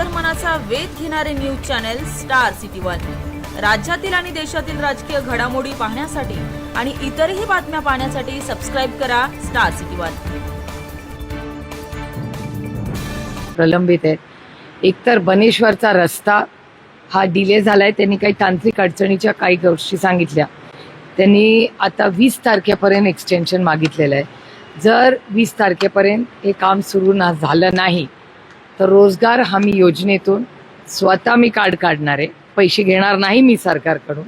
अंतर्मनाचा वेध घेणारे news channel Star City One. राज्यातील आणि देशातील राजकीय घडामोडी पाहण्यासाठी आणि इतरही बातम्या पाहण्यासाठी सबस्क्राईब करा स्टार सिटी वन. प्रलंबित आहेत. एकतर बनेश्वरचा रस्ता हा डिले झालाय त्यांनी काही तांत्रिक अडचणीच्या काही गोष्टी सांगितल्या. त्यांनी आता वीस तारखेपर्यंत एक्सटेन्शन मागितलेलं आहे. जर वीस तारखेपर्यंत हे काम सुरू ना झालं नाही तर रोजगार हमी योजनेतून स्वतः मी कार्ड काढणार आहे. पैसे घेणार नाही मी सरकारकडून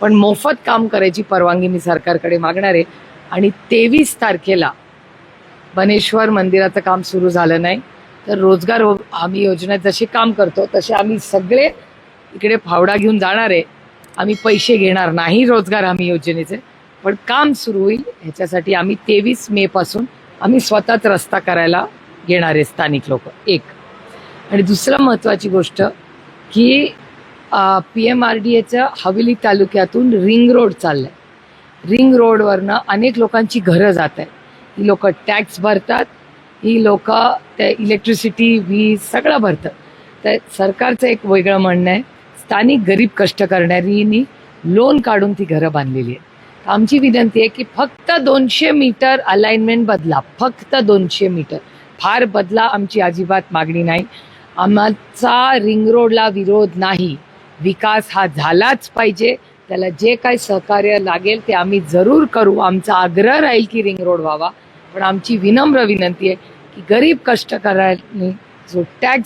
पण मोफत काम करायची परवानगी मी सरकारकडे मागणार आहे. आणि तेवीस तारखेला बनेश्वर मंदिराचं काम सुरू झालं नाही तर रोजगार हो- आम्ही योजनेत जसे काम करतो तसे आम्ही सगळे इकडे फावडा घेऊन जाणार आहे. आम्ही पैसे घेणार नाही रोजगार हमी योजनेचे पण काम सुरू होईल. ह्याच्यासाठी आम्ही तेवीस मेपासून आम्ही स्वतःच रस्ता करायला घेणार आहे स्थानिक लोक. एक. आणि दुसरं महत्त्वाची गोष्ट की पी एम आर डी एचं हवेली तालुक्यातून रिंग रोड चाललंय. रिंग रोडवरनं अनेक लोकांची घरं जात आहेत ही लोक टॅक्स भरतात ही लोक त्या इलेक्ट्रिसिटी वीज सगळं भरतं तर सरकारचं एक वेगळं म्हणणं आहे स्थानिक गरीब कष्ट करणारीनी लोन काढून ती घरं बांधलेली आहेत. आमची विनंती आहे की फक्त दोनशे मीटर अलाइनमेंट बदला फक्त दोनशे मीटर. फार बदला आमची अजिबात मागणी नाही. आमचा रिंग रोडला विरोध नाही. विकास हा झालाच पाहिजे. त्याला जे काही सहकार्य लागेल ते आम्ही जरूर करू. आमचा आग्रह राहील की रिंग रोड व्हावा. पण आमची विनम्र विनंती आहे की गरीब कष्टकऱ्यांनी जो टॅक्स